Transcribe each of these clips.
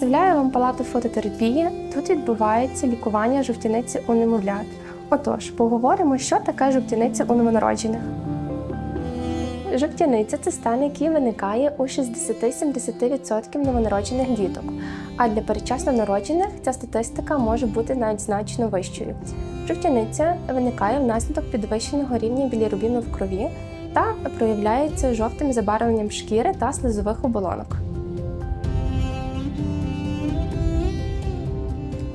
Представляю вам палату фототерапії. Тут відбувається лікування жовтяниці у немовлят. Отож, поговоримо, що таке жовтяниця у новонароджених. Жовтяниця це стан, який виникає у 60-70% новонароджених діток. А для передчасно народжених ця статистика може бути навіть значно вищою. Жовтяниця виникає внаслідок підвищеного рівня білірубіну в крові та проявляється жовтим забарвленням шкіри та слизових оболонок.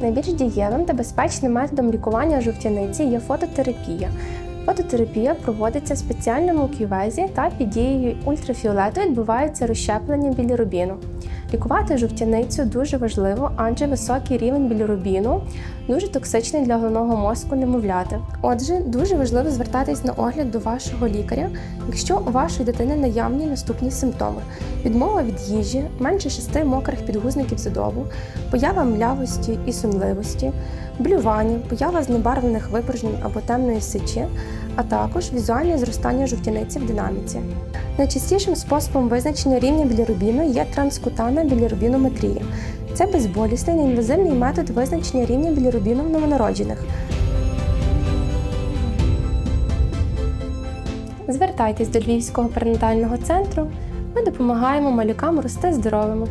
Найбільш дієвим та безпечним методом лікування жовтяниці є фототерапія. Фототерапія проводиться в спеціальному кювезі та під дією ультрафіолету відбувається розщеплення білірубіну. Лікувати жовтяницю дуже важливо, адже високий рівень білірубіну дуже токсичний для головного мозку немовляти. Отже, дуже важливо звертатись на огляд до вашого лікаря, якщо у вашої дитини наявні наступні симптоми: відмова від їжі, менше шести мокрих підгузників за добу, поява млявості і сонливості, блювання, поява знебарвлених випорожнень або темної сечі, а також візуальне зростання жовтяниці в динаміці. Найчастішим способом визначення рівня білірубіну є транскутанна білірубінометрія. Це безболісний неінвазивний метод визначення рівня білірубіну в новонароджених. Звертайтесь до Львівського перинатального центру. Ми допомагаємо малюкам рости здоровими.